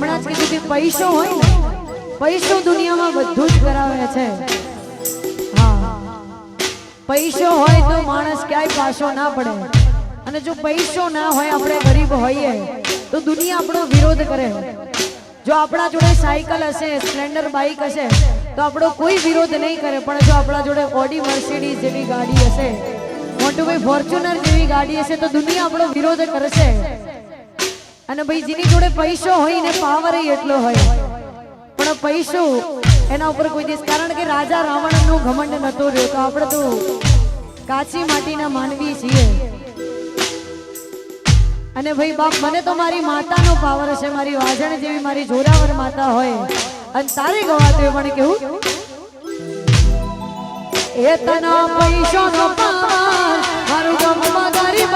હમણાં જ કીધું કે પૈસો હોય ને, પૈસો દુનિયામાં બધું જ કરાવે છે. હા. પૈસો હોય તો માણસ ક્યાંય પાછો ના પડે. અને જો પૈસો ના હોય, આપણે ગરીબ હોઈએ, તો દુનિયા આપણો વિરોધ કરે. જો આપણા જોડે સાયકલ હશે, સ્પ્લેન્ડર બાઇક હશે, તો આપણો કોઈ વિરોધ નહીં કરે. પણ જો આપણા જોડે ઓડી મર્સિડીઝ જેવી ગાડી હશે મોટુભાઈ ફોર્ચ્યુનર જેવી ગાડી હશે, તો દુનિયા આપણો વિરોધ કરશે. અને ભાઈ જોડે પૈસો હોય ને પાવર એટલો હોય. પણ પૈસો એના ઉપર કોઈ દેશ કારણ કે રાજા રાવણનું ઘમંડ નતો રહ્યો, તો આપણે તો કાચી માટીના માનવી છીએ. અને ભાઈ બાપ, મને તો મારી માતાનો પાવર છે મારી વાજણ જેવી મારી જોરાવર માતા હોય. અને તારે ગવાતું મને કેવું? એ તના પૈસો નો પાવર મારું ગમ બગારી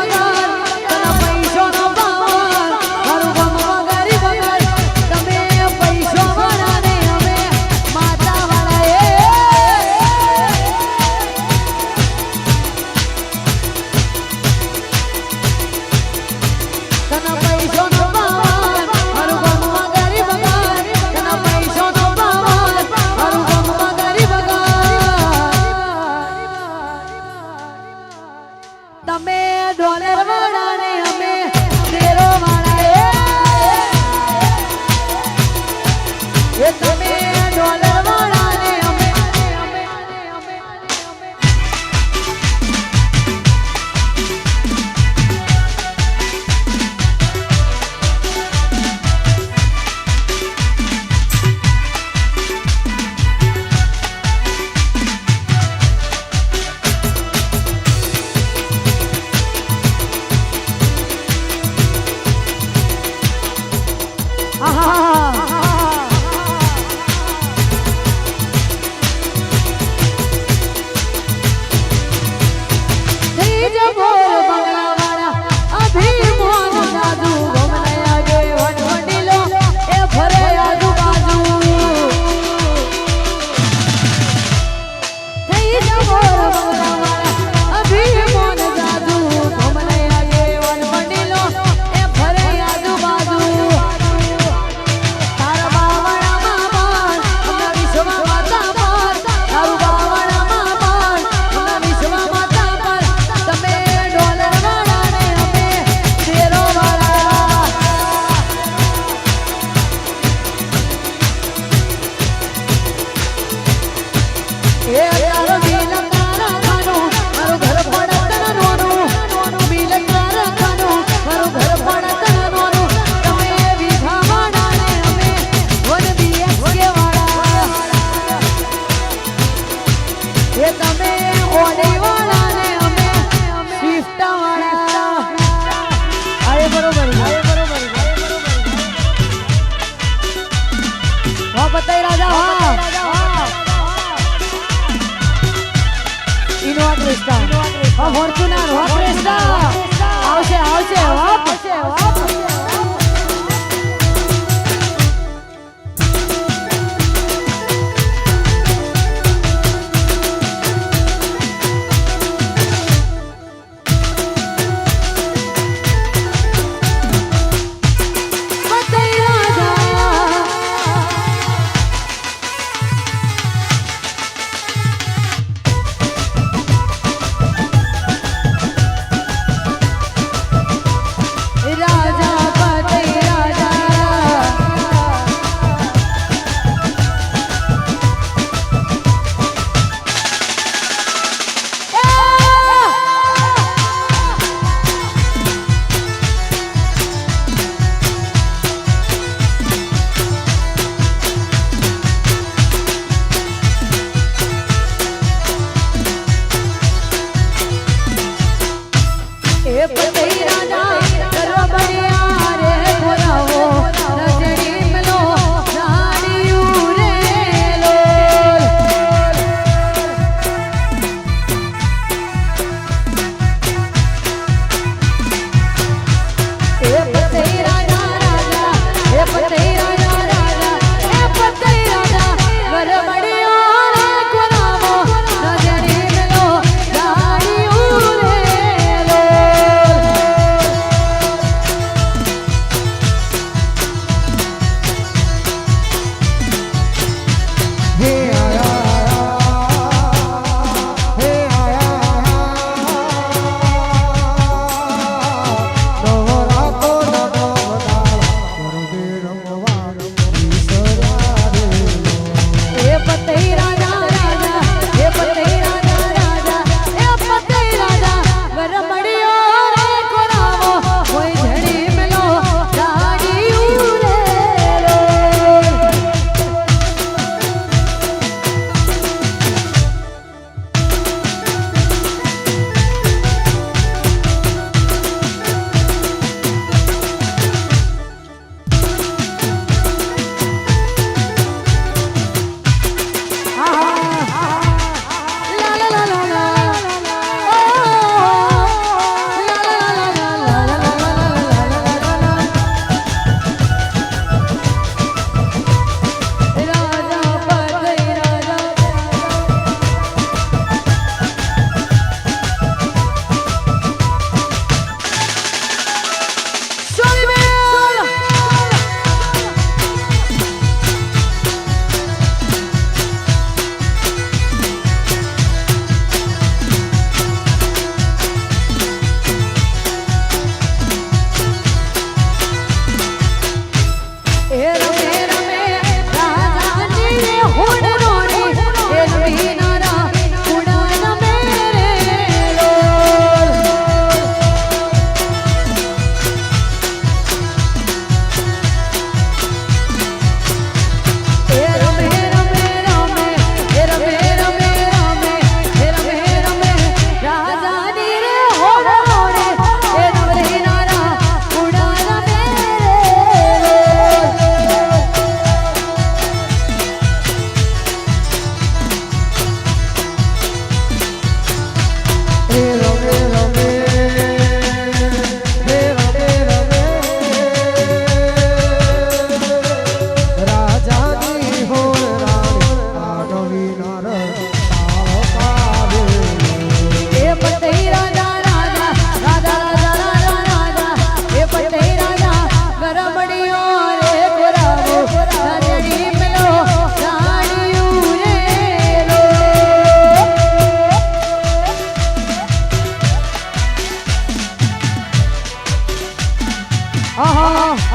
ஆஹா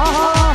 ஆஹா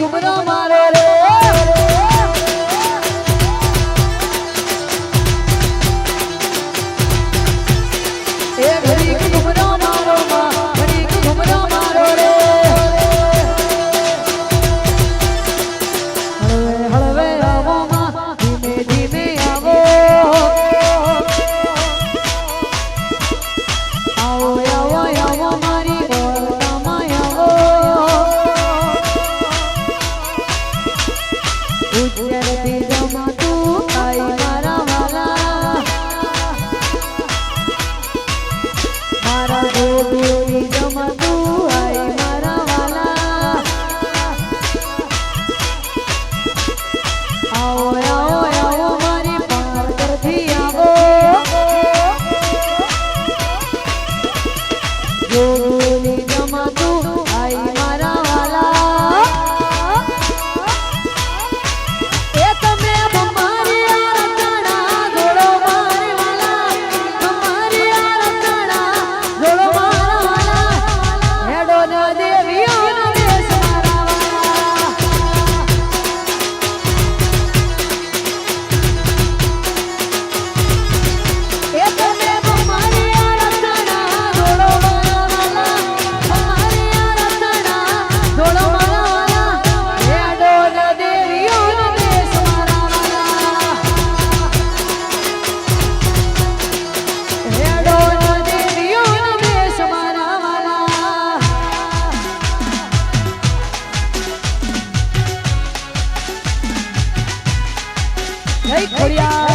घुमरो मारे Gloria.